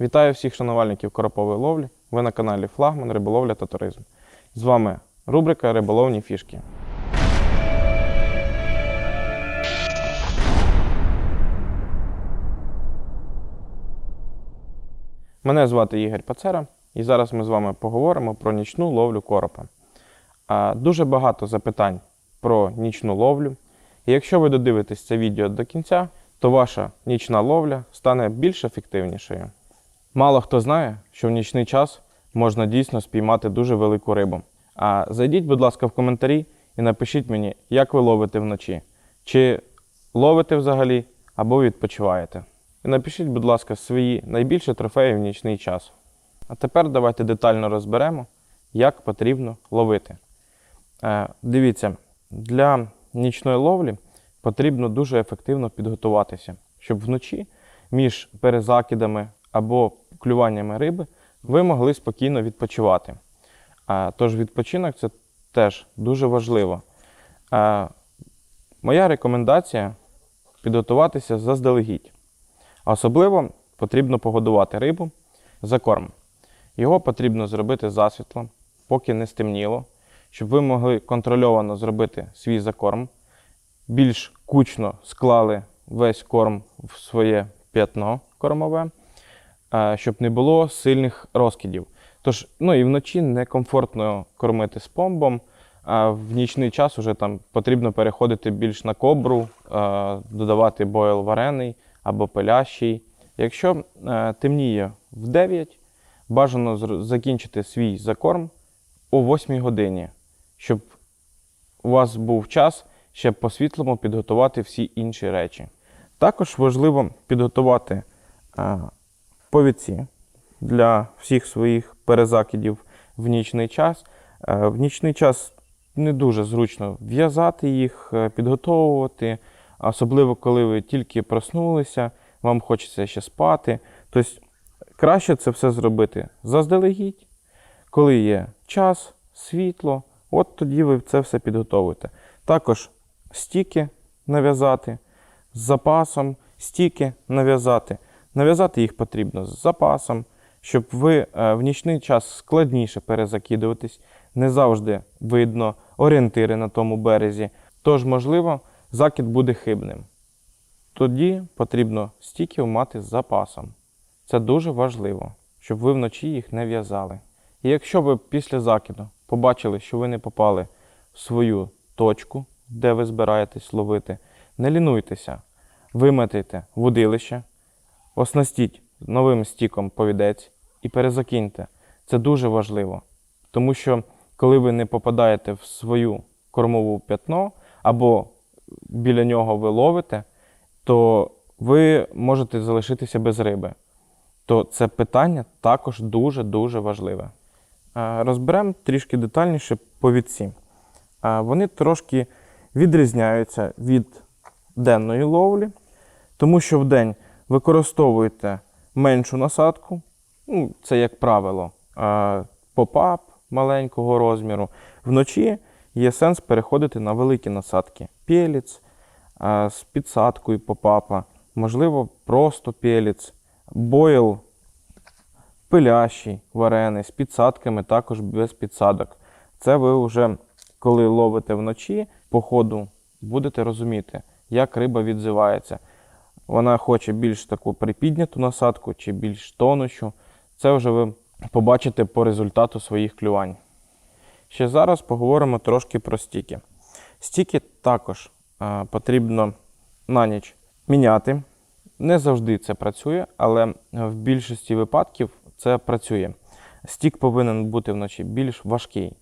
Вітаю всіх шанувальників коропової ловлі. Ви на каналі Флагман Риболовля та туризм. З вами рубрика Риболовні фішки. Мене звати Ігор Пацера, і зараз ми з вами поговоримо про нічну ловлю коропа. Дуже багато запитань про нічну ловлю. І якщо ви додивитесь це відео до кінця, то ваша нічна ловля стане більш ефективнішою. Мало хто знає, що в нічний час можна дійсно спіймати дуже велику рибу. А зайдіть, будь ласка, в коментарі і напишіть мені, як ви ловите вночі. Чи ловите взагалі або відпочиваєте. І напишіть, будь ласка, свої найбільші трофеї в нічний час. А тепер давайте детально розберемо, як потрібно ловити. Е, дивіться, для нічної ловлі потрібно дуже ефективно підготуватися, щоб вночі між перезакидами або клюваннями риби ви могли спокійно відпочивати. Тож відпочинок це теж дуже важливо. Моя рекомендація підготуватися заздалегідь. Особливо потрібно погодувати рибу за корм. Його потрібно зробити засвітло, поки не стемніло, щоб ви могли контрольовано зробити свій закорм, більш кучно склали весь корм в своє п'ятно кормове, щоб не було сильних розкидів. Тож, ну і вночі некомфортно кормити з помбом, а в нічний час уже там потрібно переходити більш на кобру, додавати бойл варений або пилящий. Якщо е, темніє в 9, бажано закінчити свій закорм о 8 годині, щоб у вас був час ще по світлому підготувати всі інші речі. Також важливо підготувати повідці для всіх своїх перезакидів в нічний час. Е, В нічний час не дуже зручно в'язати їх, е, підготовувати, особливо коли ви тільки проснулися, вам хочеться ще спати. Тобто краще це все зробити заздалегідь, коли є час, світло, от тоді ви це все підготовуєте. Також стіки нав'язати з запасом, стіки нав'язати. Нав'язати їх потрібно з запасом, щоб ви е, в нічний час складніше перезакидуватись, не завжди видно орієнтири на тому березі. Тож, можливо, закид буде хибним. Тоді потрібно стіків мати з запасом. Це дуже важливо, щоб ви вночі їх не в'язали. І якщо ви після закиду побачили, що ви не попали в свою точку, де ви збираєтесь ловити, не лінуйтеся, виметайте водилище, оснастіть новим стіком повідець і перезакиньте. Це дуже важливо. Тому що коли ви не попадаєте в свою кормову п'ятно або біля нього ви ловите, то ви можете залишитися без риби. То це питання також дуже-дуже важливе. Розберемо трішки детальніше повідці. Вони трошки відрізняються від денної ловлі, тому що вдень використовуєте меншу насадку, ну, це як правило, попап маленького розміру. Вночі є сенс переходити на великі насадки. Пеліц з підсадкою попапа, можливо, просто пеліц, бойл пилящий, варений, з підсадками, також без підсадок. Це ви вже, коли ловите вночі, по ходу будете розуміти, як риба відзивається. Вона хоче більш таку припідняту насадку чи більш тонущу. Це вже ви побачите по результату своїх клювань. Ще зараз поговоримо трошки про стіки. Стіки також е, потрібно на ніч міняти. Не завжди це працює, але в більшості випадків це працює. Стік повинен бути вночі більш важкий,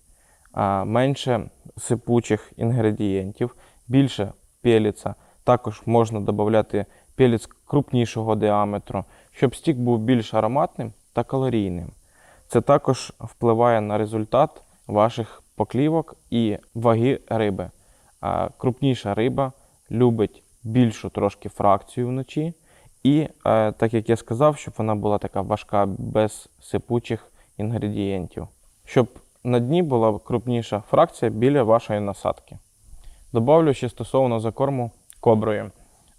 менше сипучих інгредієнтів, більше пеліца. Також можна додати пеліц крупнішого діаметру, щоб стік був більш ароматним та калорійним. Це також впливає на результат ваших поклівок і ваги риби. Крупніша риба любить більшу трошки фракцію вночі. І, е, так як я сказав, щоб вона була така важка, без сипучих інгредієнтів. Щоб на дні була крупніша фракція біля вашої насадки. Добавлю ще стосовно закорму коброю.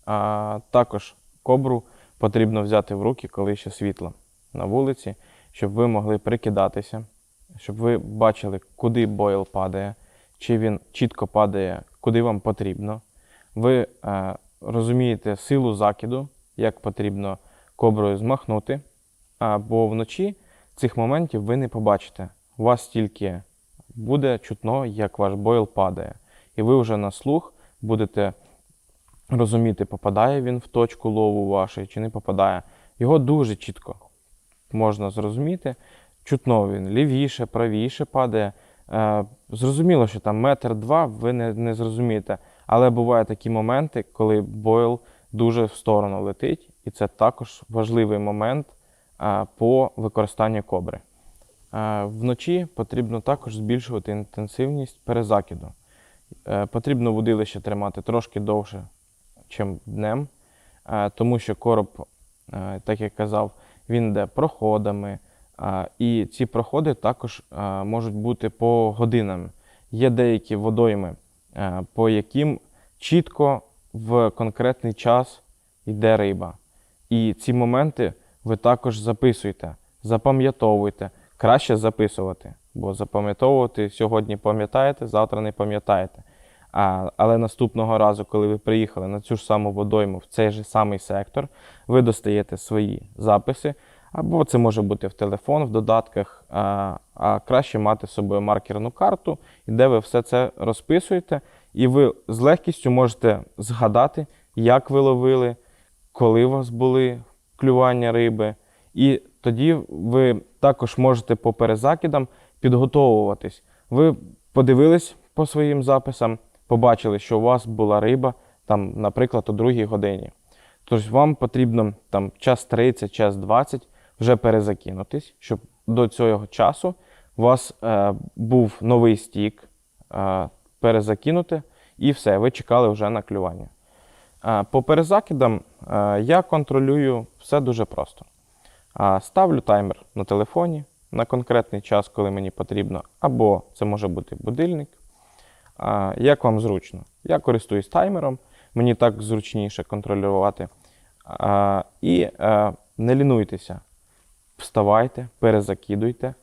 А, також кобру потрібно взяти в руки, коли ще світло. на вулиці, щоб ви могли прикидатися, щоб ви бачили, куди бойл падає, чи він чітко падає, куди вам потрібно. Ви е, розумієте силу закиду, як потрібно коброю змахнути, а, бо вночі цих моментів ви не побачите. У вас тільки буде чутно, як ваш бойл падає. І ви вже на слух будете розуміти, попадає він в точку лову вашої чи не попадає. Його дуже чітко можна зрозуміти. Чутно він лівіше, правіше падає. Е, зрозуміло, що там метр два ви не, не зрозумієте. Але бувають такі моменти, коли бойл дуже в сторону летить, і це також важливий момент е, по використанню кобри. Е, вночі потрібно також збільшувати інтенсивність перезакиду. Потрібно вудилище тримати трошки довше, ніж днем, тому що короб, е, так як казав, він йде проходами, і ці проходи також е, можуть бути по годинам. Є деякі водойми, е, по яким чітко в конкретний час йде риба. І ці моменти ви також записуйте, запам'ятовуйте. Краще записувати, бо запам'ятовувати сьогодні пам'ятаєте, завтра не пам'ятаєте. А, але наступного разу, коли ви приїхали на цю ж саму водойму в цей же самий сектор, ви достаєте свої записи, або це може бути в телефон, в додатках, а, а краще мати з собою маркерну карту, де ви все це розписуєте, і ви з легкістю можете згадати, як ви ловили, коли у вас були клювання риби. І тоді ви також можете по перезакидам підготовуватись. Ви подивились по своїм записам, побачили, що у вас була риба, там, наприклад, о другій годині. Тож вам потрібно там час 30, час 20 вже перезакинутись, щоб до цього часу у вас е, був новий стік, е, перезакинути, і все, ви чекали вже на клювання. Е, по перезакидам е, я контролюю все дуже просто. А, Ставлю таймер на телефоні на конкретний час, коли мені потрібно, або це може бути будильник. Як вам зручно? Я користуюсь таймером, мені так зручніше контролювати. І е, не лінуйтеся, вставайте, перезакидуйте,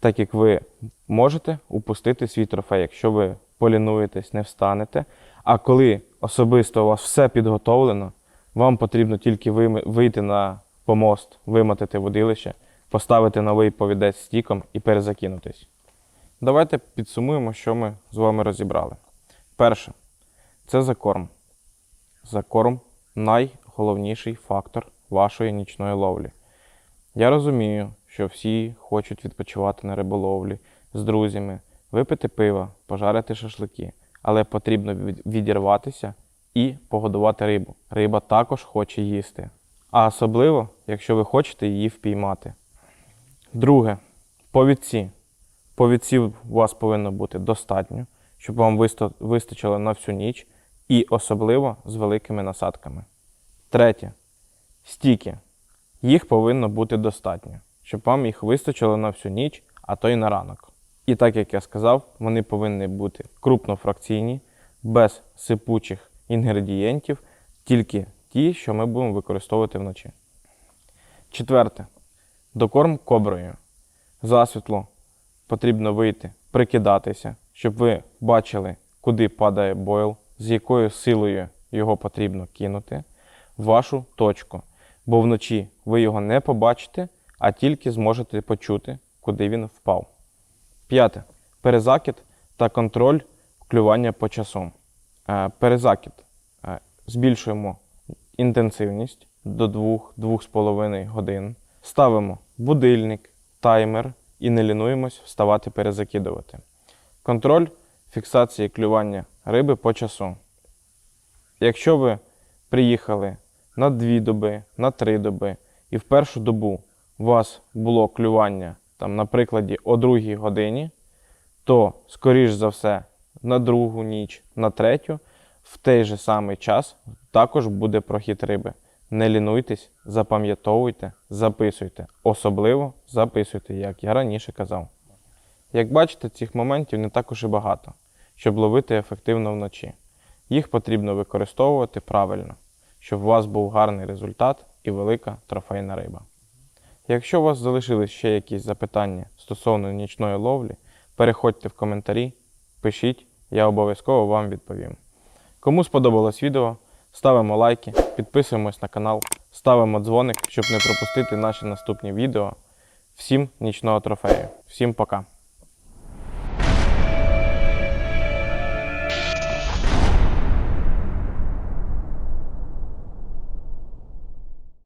так як ви можете упустити свій трофей, якщо ви полінуєтесь, не встанете. А коли особисто у вас все підготовлено, вам потрібно тільки вийти на помост, вимотати водилище, поставити новий повідець стіком і перезакинутись. Давайте підсумуємо, що ми з вами розібрали. Перше, це закорм. Закорм найголовніший фактор вашої нічної ловлі. Я розумію, що всі хочуть відпочивати на риболовлі з друзями, випити пива, пожарити шашлики, але потрібно відірватися і погодувати рибу. Риба також хоче їсти. А особливо, якщо ви хочете її впіймати. Друге, повідці. Повідців у вас повинно бути достатньо, щоб вам вистачило на всю ніч, і особливо з великими насадками. Третє, стіки. Їх повинно бути достатньо, щоб вам їх вистачило на всю ніч, а то й на ранок. І так як я сказав, вони повинні бути крупнофракційні, без сипучих інгредієнтів, тільки ті, що ми будемо використовувати вночі. Четверте. Докорм коброю. Засвітло потрібно вийти, прикидатися, щоб ви бачили, куди падає бойл, з якою силою його потрібно кинути в вашу точку. Бо вночі ви його не побачите, а тільки зможете почути, куди він впав. П'яте. Перезакид та контроль клювання по часу. Е, Перезакид. Е, Збільшуємо інтенсивність до 2-2,5 годин. Ставимо будильник, таймер і не лінуємось вставати перезакидувати. Контроль фіксації клювання риби по часу. Якщо ви приїхали на 2 доби, на 3 доби, і в першу добу у вас було клювання, там, на прикладі, о 2 годині, то, скоріш за все, на другу ніч, на третю, в той же самий час також буде прохід риби. Не лінуйтесь, запам'ятовуйте, записуйте. Особливо записуйте, як я раніше казав. Як бачите, цих моментів не так уж і багато, щоб ловити ефективно вночі. Їх потрібно використовувати правильно, щоб у вас був гарний результат і велика трофейна риба. Якщо у вас залишились ще якісь запитання стосовно нічної ловлі, переходьте в коментарі, пишіть, я обов'язково вам відповім. Кому сподобалось відео, ставимо лайки, підписуємось на канал, ставимо дзвоник, щоб не пропустити наші наступні відео. Всім нічного трофею. Всім пока!